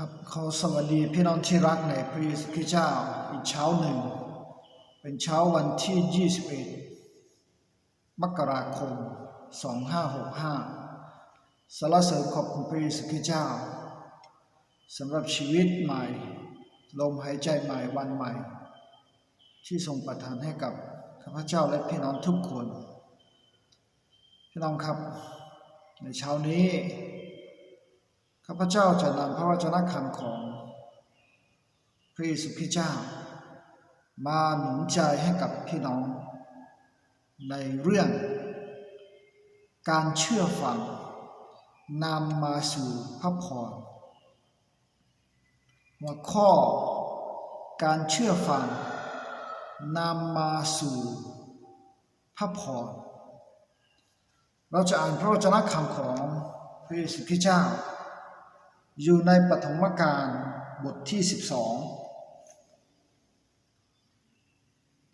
ครับขอสวัสดีพี่น้องที่รักในพระเยซูคริสต์เจ้าอีกเช้าหนึ่ง เป็นเช้าวันที่ 21 มกราคม 2565สรรเสริญขอบคุณพระเยซูคริสต์เจ้าสำหรับชีวิตใหม่ ลมหายใจใหม่วันใหม่ ที่ทรงประทานให้กับข้าพเจ้าและพี่น้องทุกคน พี่น้องครับในเช้านี้ ข้าพเจ้าจะนำพระวจนะคำของพระเยซูคริสต์เจ้า มาหนุนใจให้กับพี่น้อง ในเรื่อง การเชื่อฟังนำมาสู่พระพรหัวข้อการเชื่อฟังนำมาสู่พระพรเราจะอ่านพระวจนะคำของพระเยซูคริสต์เจ้า อยู่ในปฐมกาลบทที่ 12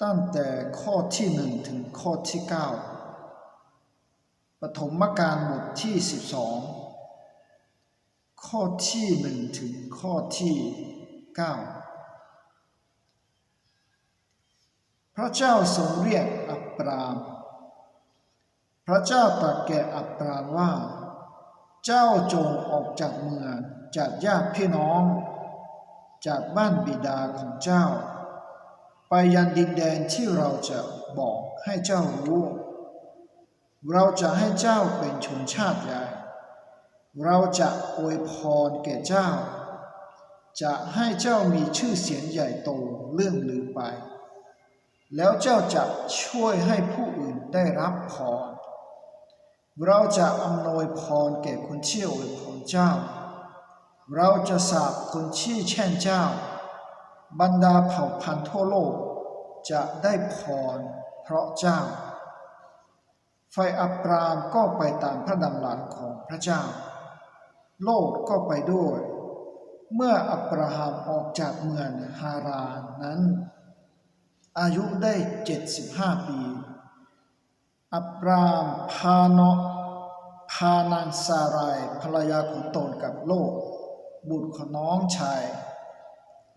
ตั้งแต่ข้อที่ 1 ถึงข้อที่ 9 ปฐมกาลบทที่ 12 ข้อที่ 1 ถึงข้อที่ 9 พระเจ้าทรงเรียกอับราม พระเจ้าตรัสแก่อับรามว่า เจ้าจงออกจากเมืองจากญาติพี่น้อง จากบ้านบิดาของเจ้า ไปยังดินแดนที่เราจะบอกให้เจ้ารู้ เราจะให้เจ้าเป็นชนชาติใหญ่เราจะอวยพรแก่เจ้า จะให้เจ้ามีชื่อเสียงใหญ่โตเรื่องลือไป แล้วเจ้าจะช่วยให้ผู้อื่นได้รับพร เราจะอำนวยพรแก่คนที่อวยพรเจ้า เราจะสาบคนที่แช่งเจ้า บรรดาเผ่าพันธุ์ทั่วโลก จะได้พรเพราะเจ้า ไฟอับรามก็ไปตามพระดำรัสของพระเจ้า โลกก็ไปด้วย เมื่ออับราฮัมออกจากเมืองฮารานนั้น อายุได้ 75 ปีอับรามพาเนา พานางซารายภรรยาของตนกับโลก บุตรของน้องชาย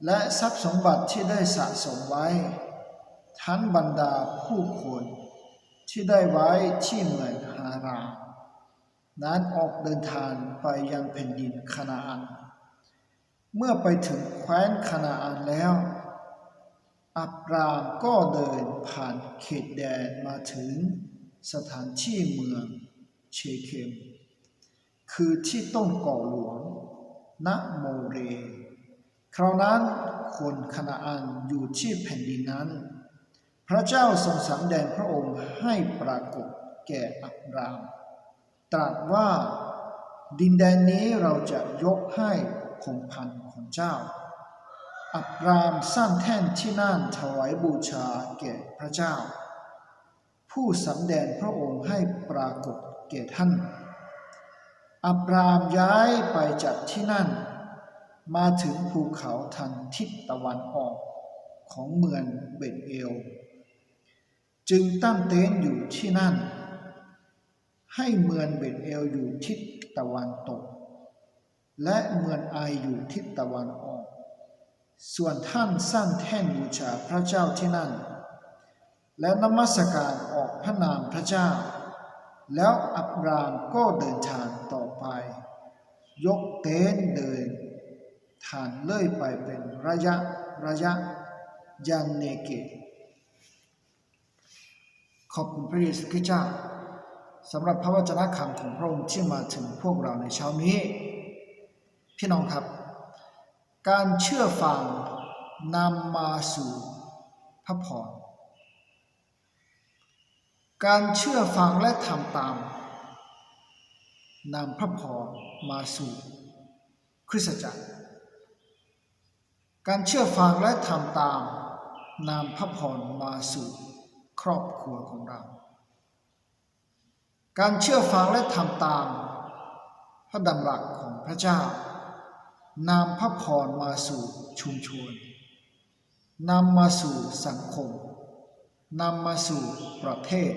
และทรัพย์สมบัติที่ได้สะสมไว้ ทั้งบรรดาผู้คนที่ได้ไว้ที่เมืองฮารานนั้นออกเดินทางไปยังแผ่นดินคานาอัน เมื่อไปถึงแคว้นคานาอันแล้ว อับรามก็เดินผ่านเขตแดนมาถึงสถานที่เมือง เชเคม คือที่ต้นก่อหลวงณโมเร คราวนั้นคนคณาอันอยู่ที่แผ่นดินนั้น พระเจ้าทรงสำแดงพระองค์ให้ปรากฏแก่อับราม ตรัสว่าดินแดนนี้เราจะยกให้คงพันของเจ้า อับรามสร้างแท่นที่นั่นถวายบูชาแก่พระเจ้า ผู้สำแดงพระองค์ให้ปรากฏ แก่ท่าน อับรามย้ายไปจากที่นั่น มาถึงภูเขาทางทิศตะวันออกของเมืองเบตเอล จึงตั้งเต็นท์อยู่ที่นั่น ให้เมืองเบตเอลอยู่ทิศตะวันตก และเมืองไออยู่ทิศตะวันออก ส่วนท่านสร้างแท่นบูชาพระเจ้าที่นั่น และนมัสการออกพระนามพระเจ้า แล้วอับรามก็เดินทางต่อไป ยกเต็นเดินทางเลื่อยไปเป็นระยะระยะยันเนเกตขอบคุณพระเยซูคริสต์เจ้าสำหรับพระวจนะคำของพระองค์ที่มาถึงพวกเราในเช้านี้ พี่น้องครับ การเชื่อฟังนำมาสู่พระพร การเชื่อฟังและทำตามนำพระพรมาสู่คริสตจักร การเชื่อฟังและทำตามนำพระพรมาสู่ครอบครัวของเรา การเชื่อฟังและทำตาม พระดำรัสของพระเจ้านำพระพรมาสู่ชุมชนนำมาสู่สังคมนำมาสู่ประเทศ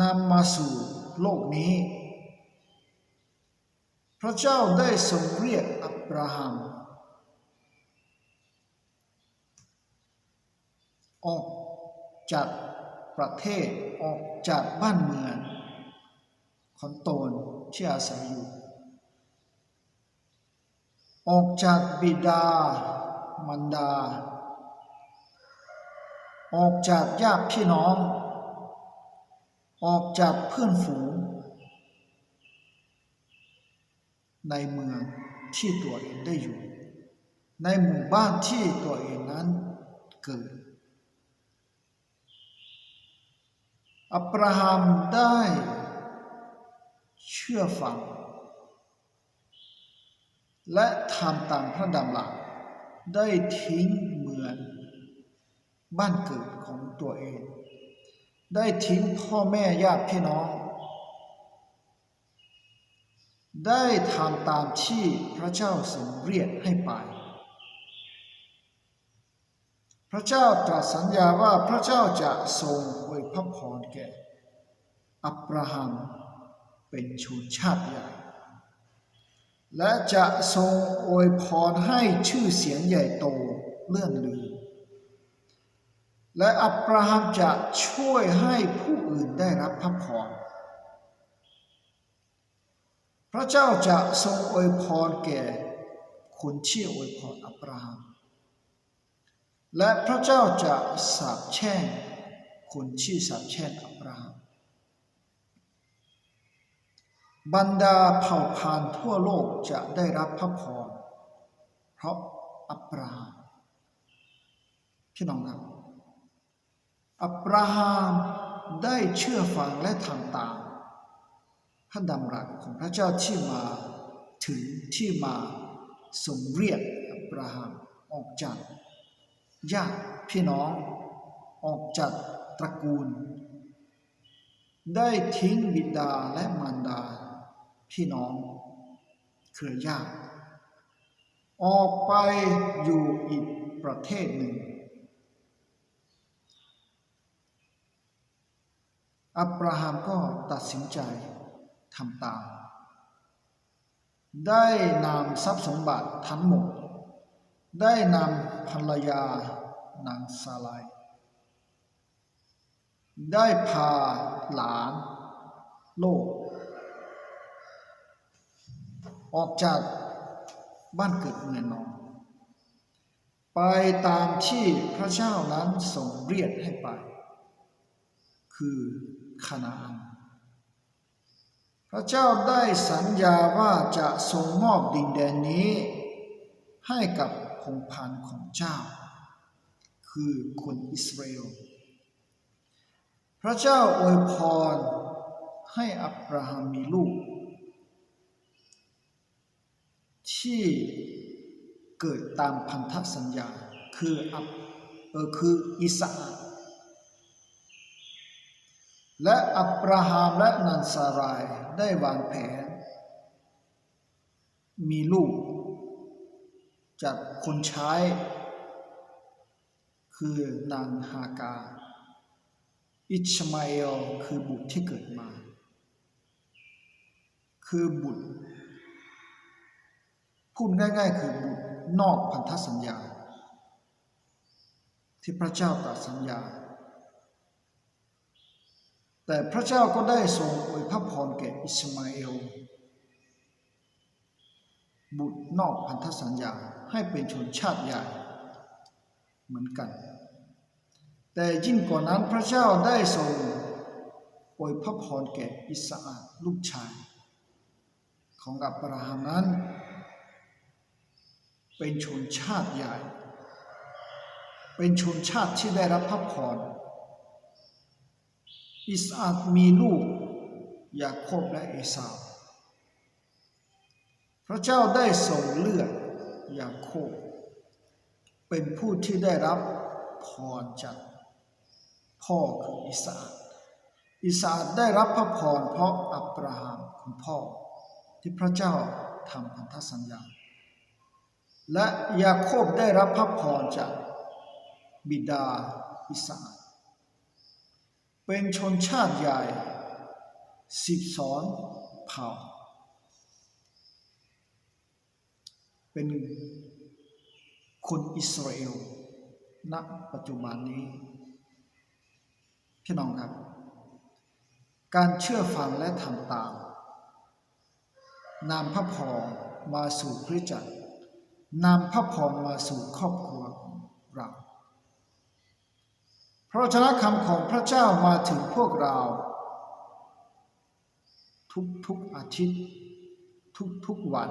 นำมาสู่โลกนี้พพระเจ้าได้ทรงเรียกอับราฮัม ออกจากประเทศออกจากบ้านเมืองของตนที่อาศัยอยู่ ออกจากบิดา มันดา ออกจากญาติพี่น้อง ออกจากเพื่อนฝูง ในเมืองที่ตัวเองได้อยู่ ในหมู่บ้านที่ตัวเองนั้นเกิด อับราฮัมได้เชื่อฟัง และทำตามพระดำรัสได้ทิ้งเมืองบ้านเกิดของตัวเอง ได้ทิ้งพ่อแม่ญาติพี่น้อง ได้ทำตามที่พระเจ้าทรงเรียกให้ไป พระเจ้าตรัสสัญญาว่าพระเจ้าจะทรงอวยพระพรแก่ อับราฮัมเป็นชนชาติใหญ่ และจะทรงอวยพรให้ชื่อเสียงใหญ่โตเลื่อนลือ และอับราฮัมจะช่วยให้ผู้อื่นได้รับพระพรพระเจ้าจะทรงอวยพรแก่คนที่ออวยพรอับราฮัม และพระเจ้าจะสาปแช่งคนที่อสาปแช่งอับราฮัมบรรดาเผ่าพันธุ์ทั่วโลกจะได้รับพระพรเพราะอับราฮัมพี่น้องครับ อับราฮัมได้เชื่อฟังและทำตามพระดำรัสของพระเจ้าที่มาถึงที่มาทรงเรียกอับราฮัมออกจากญาติพี่น้อง ออกจากตระกูล ได้ทิ้งบิดาและมารดา พี่น้อง เครือญาติออกไปอยู่อีกประเทศหนึ่ง อับราฮัมก็ตัดสินใจทำตาม ได้นำทรัพย์สมบัติทั้งหมด ได้นำภรรยานางซาลายได้พาหลานโลก ออกจากบ้านเกิดเมืองนอน ไปตามที่พระเจ้านั้นทรงเรียกให้ไป คือคานาอันพระเจ้าได้สัญญาว่าจะทรงมอบดินแดนนี้ ให้กับพงพันธ์ของเจ้า คือคนอิสราเอลพระเจ้าอวยพรให้อับราฮัมมีลูก ที่เกิดตามพันธสัญญาคืออับเออคืออิสา และอับราฮัมและนันสารายได้วางแผน มีลูก จากคนใช้ คือนางฮากา อิชมาเอลคือบุตรที่เกิดมา คือบุตร พูดง่ายๆ คือบุตรนอกพันธสัญญา ที่พระเจ้าตรัสสัญญา แต่พระเจ้าก็ได้ทรงอวยพระพรแก่อิสมาเอล บุตรนอกพันธสัญญาให้เป็นชนชาติใหญ่เหมือนกัน แต่ยิ่งกว่านั้นพระเจ้าได้ทรงอวยพระพรแก่อิสอาลูกชาย ของอับราฮัมนั้น เป็นชนชาติใหญ่ เป็นชนชาติที่ได้รับพระพร อิสอามีลูกยาโคบและเอสาวพระเจ้าได้ทรงเลือกยาโคบเป็นผู้ที่ได้รับพรจากพ่อคืออิสอาอิสอาได้รับพระพรเพราะอับราฮัมคุณพ่อ ที่พระเจ้าทำพันธสัญญา และยาโคบได้รับพระพรจากบิดาอิสอา เป็นชนชาติใหญ่สิบสองเผ่า เป็นคนอิสราเอลณปัจจุบันนี้พี่น้องครับ การเชื่อฟังและทำตาม นำพระพรมาสู่คริสตจักรนำพระพรมาสู่ครอบครัว พระชนะคำของพระเจ้ามาถึงพวกเรา ทุกๆอาทิตย์ ทุกๆวัน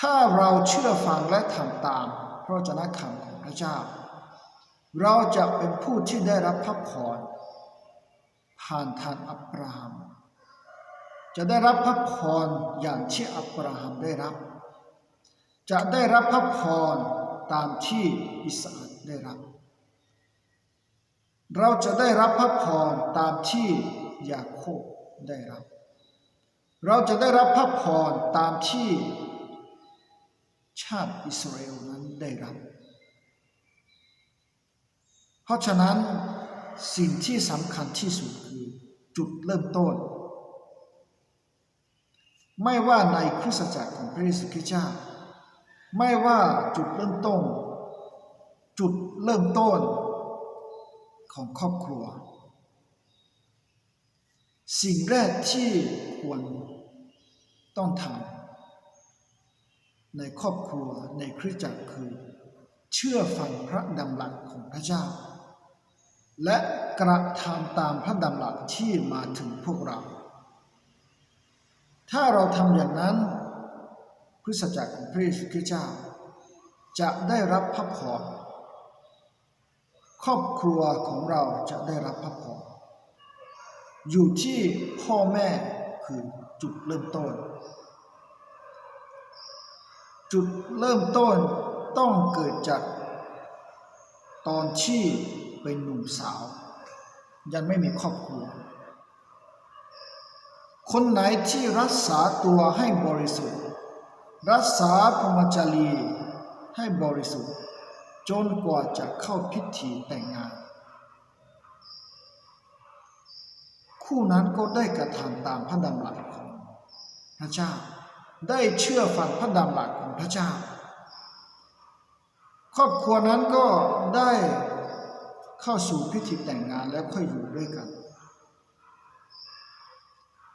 ถ้าเราเชื่อฟังและทำตามพระวจนะคำของพระเจ้า เราจะเป็นผู้ที่ได้รับพระพรผ่านทางอับราฮัมจะได้รับพระพรอย่างที่อับราฮัมได้รับ จะได้รับพระพรตามที่อิสอัคได้รับ เราจะได้รับพระพรตามที่ยาโคบได้รับ เราจะได้รับพระพรตามที่ ชาติอิสราเอลนั้นได้รับ เพราะฉะนั้นสิ่งที่สำคัญที่สุดคือจุดเริ่มต้น ไม่ว่าในคริสตจักรของพระเยซูคริสต์เจ้า ไม่ว่าจุดเริ่มต้น จุดเริ่มต้น ของครอบครัว สิ่งแรกที่ควรต้องทำในครอบครัวในคริสตจักรคือ เชื่อฟังพระดำรัสของพระเจ้า และกระทำตามพระดำรัสที่มาถึงพวกเรา ถ้าเราทำอย่างนั้นคริสตจักรของพระเยซูคริสต์เจ้า จะได้รับพระพร ครอบครัวของเราจะได้รับพระพรอยู่ที่พ่อแม่คือจุดเริ่มต้น จุดเริ่มต้นต้องเกิดจากตอนที่เป็นหนุ่มสาว ยังไม่มีครอบครัว คนไหนที่รักษาตัวให้บริสุทธิ์ รักษาพรหมจารีให้บริสุทธิ์ จนกว่าจะเข้าพิธีแต่งงาน คู่นั้นก็ได้กระทำตามพระดำรัสของพระเจ้า ได้เชื่อฟังพระดำรัสของพระเจ้า ครอบครัวนั้นก็ได้เข้าสู่พิธีแต่งงานแล้วค่อยอยู่ด้วยกัน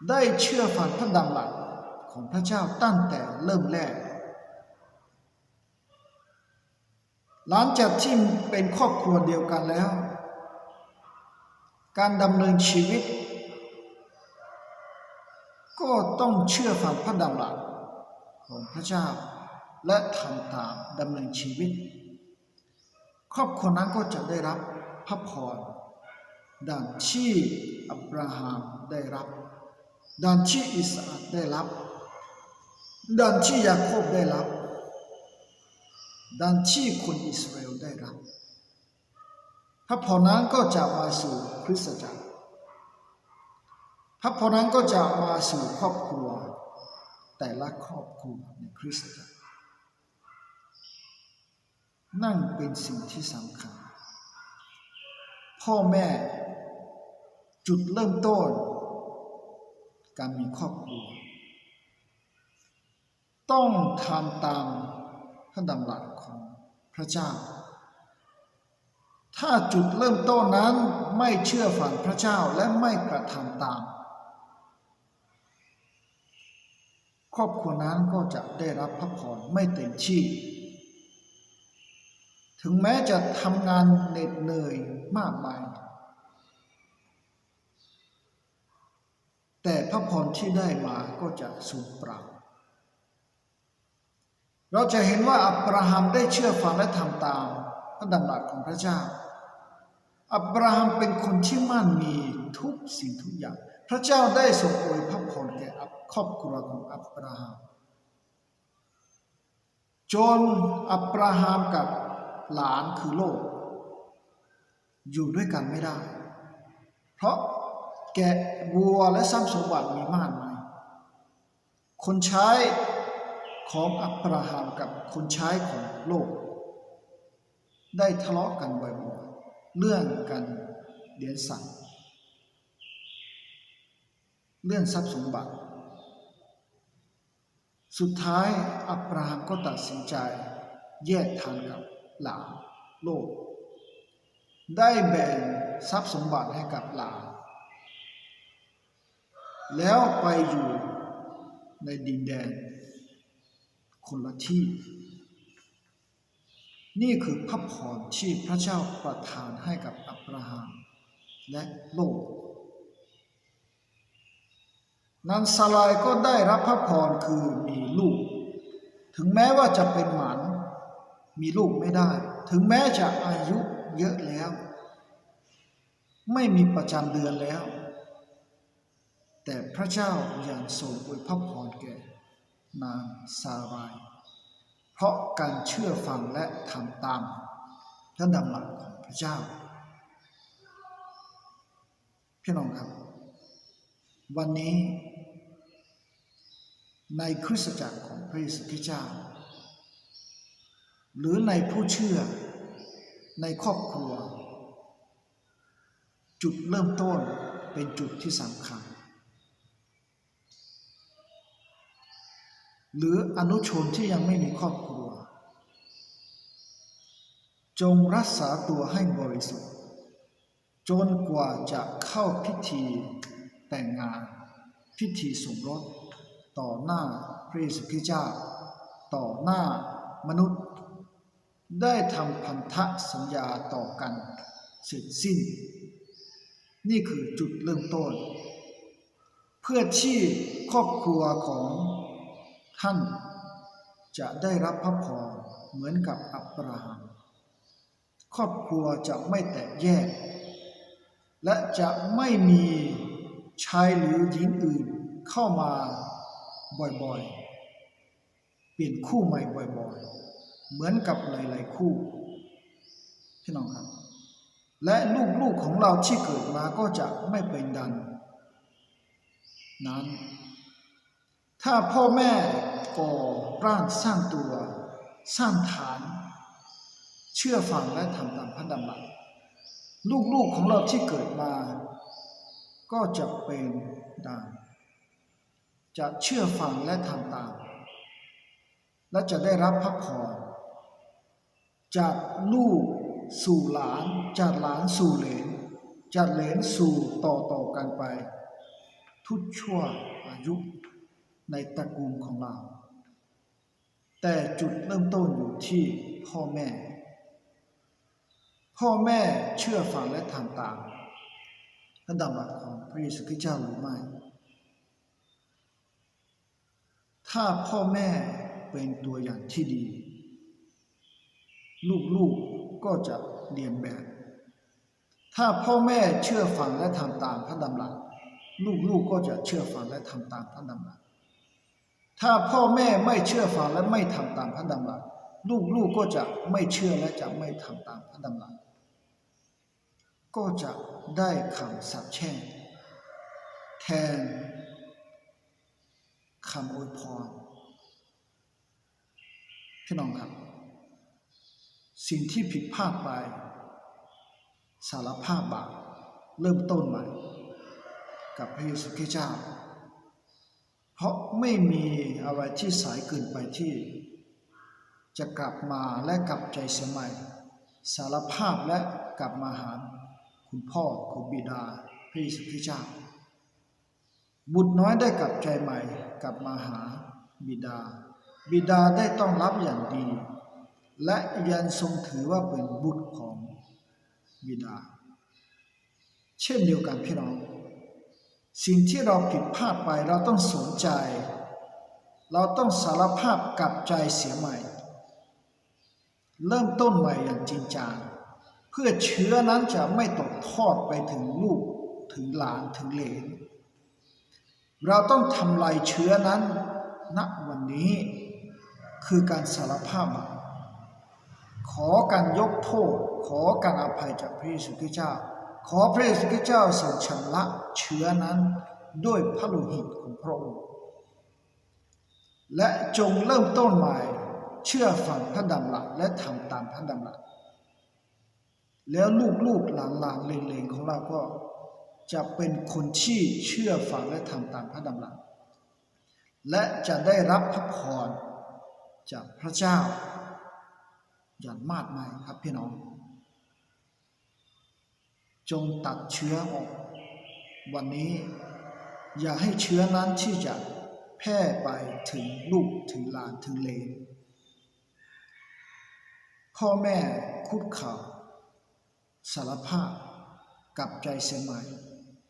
ได้เชื่อฟังพระดำรัสของพระเจ้าตั้งแต่เริ่มแรก หลังจากที่เป็นครอบครัวเดียวกันแล้ว การดำเนินชีวิต ก็ต้องเชื่อฟังพระดำรัสของพระเจ้า และทำตามดำเนินชีวิต ครอบครัวนั้นก็จะได้รับพระพรดังที่อับราฮัมได้รับดังที่อิสอัคได้รับดังที่ยาโคบได้รับ ดังที่คนอิสราเอลได้รับพระพรนั้นก็จะมาสู่คริสตจักรพระพรนั้นก็จะมาสู่ครอบครัว แต่ละครอบครัวในคริสตจักรนั่นเป็นสิ่งที่สำคัญ พ่อแม่จุดเริ่มต้น การมีครอบครัว ต้องทำตาม ระดำรัสของพระเจ้า ถ้าจุดเริ่มต้นนั้นไม่เชื่อฝังพระเจ้าและไม่กระทำตาม ครอบครัวนั้นก็จะได้รับพระพรไม่เต็มที่ ถึงแม้จะทำงานเหน็ดเหนื่อยมากมายแต่พระพรที่ได้มาก็จะสูญเปล่า เราจะเห็นว่าอับราฮัมได้เชื่อฟังและทำตามพระดำรัสของพระเจ้า อับราฮัมเป็นคนที่มั่นมีทุกสิ่งทุกอย่าง พระเจ้าได้ทรงอวยพระพรแก่ครอบครัวของอับราฮัมจนอับราฮัมกับหลานคือโลก อยู่ด้วยกันไม่ได้ เพราะแกะวัวและทรัพย์สมบัติมีมากมายคนใช้ ของอับราฮัมกับคนใช้ของโลก ได้ทะเลาะกันบ่อยๆเรื่องกันเดียนสัตว์เรื่องทรัพย์สมบัติ สุดท้ายอับราฮัมก็ตัดสินใจแยกทางกับหลานโลก ได้แบ่งทรัพย์สมบัติให้กับหลานแล้วไปอยู่ในดินแดน คนละที่ นี่คือพระพรที่พระเจ้าประทานให้กับอับราฮัมและโลกนันสลายก็ได้รับพระพรคือมีลูก ถึงแม้ว่าจะเป็นหมันมีลูกไม่ได้ ถึงแม้จะอายุเยอะแล้ว ไม่มีประจำเดือนแล้ว แต่พระเจ้ายังทรงอวยพระพรแก่ นางซาราย เพราะการเชื่อฟังและทำตามพระดำรัสของพระเจ้า พี่น้องครับ วันนี้ในคริสตจักรของพระเยซูคริสต์เจ้า หรือในผู้เชื่อในครอบครัว จุดเริ่มต้นเป็นจุดที่สำคัญ หรืออนุชนที่ยังไม่มีครอบครัว จงรักษาตัวให้บริสุทธิ์ จนกว่าจะเข้าพิธีแต่งงาน พิธีสมรสต่อหน้าพระเยซูคริสต์เจ้า ต่อหน้ามนุษย์ ได้ทำพันธสัญญาต่อกันเสร็จสิ้น นี่คือจุดเริ่มต้น เพื่อที่ครอบครัวของ ท่านจะได้รับพระพรเหมือนกับอับราฮัม ครอบครัวจะไม่แตกแยก และจะไม่มีชายหรือหญิงอื่นเข้ามาบ่อยๆ เปลี่ยนคู่ใหม่บ่อยๆ เหมือนกับหลายๆคู่พี่น้องครับ และลูกๆของเราที่เกิดมาก็จะไม่เป็นดัน นั้น ถ้าพ่อแม่ก่อร่างสร้างตัว สร้างฐาน เชื่อฟังและทำตามพระดำรัสลูกๆของเราที่เกิดมา ก็จะเป็นดังจะเชื่อฟังและทำตาม และจะได้รับพระพรจากลูกสู่หลาน จากหลานสู่เหลน จากเหลนสู่ต่อต่อกันไป ทุกชั่วอายุ ในตระกูลของเรา แต่จุดเริ่มต้นอยู่ที่พ่อแม่ พ่อแม่เชื่อฟังและทำตามพระดำรัสของพระเยซูคริสต์เจ้าหรือไม่ ถ้าพ่อแม่เป็นตัวอย่างที่ดี ลูกๆก็จะเรียนแบบ ถ้าพ่อแม่เชื่อฟังและทำตามพระดำรัสลูกๆก็จะเชื่อฟังและทำตามพระดำรัส ถ้าพ่อแม่ไม่เชื่อฟังและไม่ทำตามพระดำรัสลูกๆก็จะไม่เชื่อและจะไม่ทำตามพระดำรัสก็จะได้คำสาปแช่งแทนคำอวยพรพี่น้องครับ สิ่งที่ผิดพลาดไป สารภาพบาปเริ่มต้นใหม่ กับพระเยซูคริสต์เจ้า เพราะไม่มีอะไรที่สายเกินไปที่ จะกลับมาและกลับใจเสียใหม่สารภาพและกลับมาหาคุณพ่อคุณบิดาพระเยซูคริสต์เจ้า บุตรน้อยได้กลับใจใหม่ กลับมาหาบิดา บิดาได้ต้องรับอย่างดี และยังทรงถือว่าเป็นบุตรของบิดา เช่นเดียวกันพี่น้อง สิ่งที่เราผิดพลาดไปเราต้องสนใจ เราต้องสารภาพกลับใจเสียใหม่ เริ่มต้นใหม่อย่างจริงจังเพื่อเชื้อนั้นจะไม่ตกทอดไปถึงลูกถึงหลานถึงเหลน เราต้องทำลายเชื้อนั้นณวันนี้คือการสารภาพ ขอการยกโทษ ขอการอภัยจากพระเยซูคริสต์เจ้า ขอพระเยซูคริสต์เจ้าทรงชำระเชื้อนั้นด้วยพระโลหิตของพระองค์ และจงเริ่มต้นใหม่เชื่อฟังพระดำรัสและทำตามพระดำรัสแล้วลูกๆหลานๆเลงๆของเราก็จะเป็นคนที่เชื่อฟังและทำตามพระดำรัสและจะได้รับพระพรจากพระเจ้าอย่างมากมายครับพี่น้อง จงตัดเชื้อออก วันนี้ อย่าให้เชื้อนั้นที่จะแพร่ไปถึงลูกถึงหลานถึงเลนพ่อแม่คุดเข่าสารภาพกลับใจเสียใหม่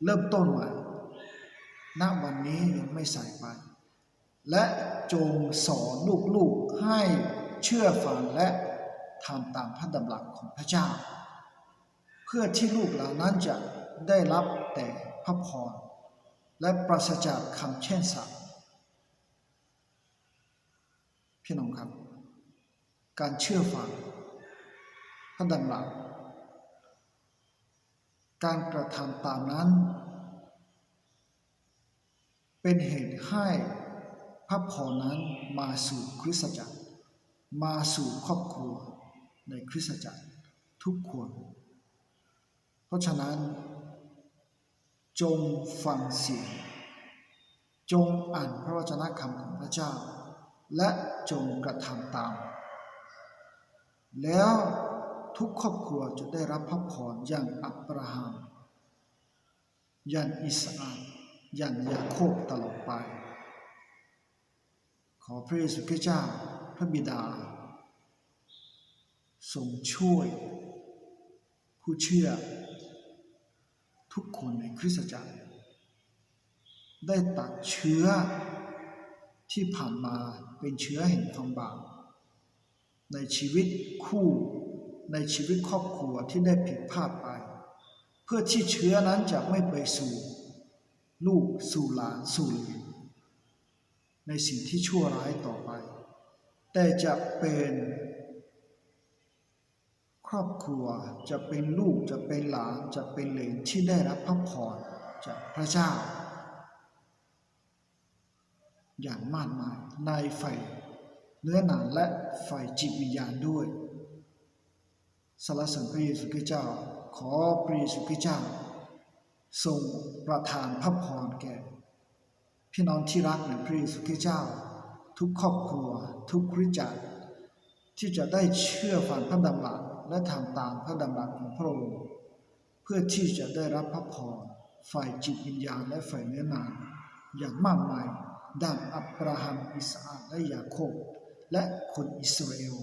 เริ่มต้นใหม่ ณ วันนี้ยังไม่ใส่ไป และจงสอนลูกๆให้เชื่อฟังและทำตามพระดำรัสของพระเจ้า เพื่อที่ลูกเหล่านั้นจะได้รับแต่พระพรและปราศจากคำเช่นสาปพี่น้องครับ การเชื่อฟังพระดำรัสการกระทำตามนั้น เป็นเหตุให้พระพรนั้นมาสู่คริสตจักร มาสู่ครอบครัวในคริสตจักรทุกคน เพราะฉะนั้น จงฟังเสียง จงอ่านพระวจนะคำของพระเจ้า และจงกระทำตาม แล้วทุกครอบครัวจะได้รับพระพรอย่างอับราฮัมอย่างอิสอัคอย่างยาโคบตลอดไป ขอพระเยซูคริสต์เจ้าพระบิดาทรงช่วย ผู้เชื่อ ทุกคนในคริสตจักร ได้ตัดเชื้อที่ผ่านมาเป็นเชื้อแห่งความบาปในชีวิตคู่ในชีวิตครอบครัวที่ได้ผิดพลาดไป เพื่อที่เชื้อนั้นจะไม่ไปสู่ ลูกสู่หลานสู่หลนในสิ่งที่ชั่วร้ายต่อไป แต่จะเป็น ครอบครัวจะเป็นลูกจะเป็นหลานจะเป็นเหลนที่ได้รับพระพรจากพระเจ้า อย่างมากมายในไฟเนื้อหนังและไฟจิตวิญญาณด้วยสรรเสริญพระเยซูคริสต์เจ้า ขอพระเยซูคริสต์เจ้า ทรงประทานพระพรแก่ พี่น้องที่รักในพระเยซูคริสต์เจ้า ทุกครอบครัวทุกคริสตจักรที่จะได้เชื่อฟังพระดำรัส และทำตามพระดำรัสของพระองค์เพื่อที่จะได้รับพระพรฝ่ายจิตวิญญาณและฝ่ายเนื้อหนังอย่างมากมายดังอับราฮัมอิสอัคและยาโคบและคนอิสราเอล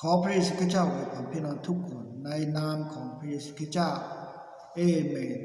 ขอพระเยซูคริสต์เจ้าอวยพรพี่น้องทุกคนในนามของพระเยซูคริสต์เจ้าเอเมน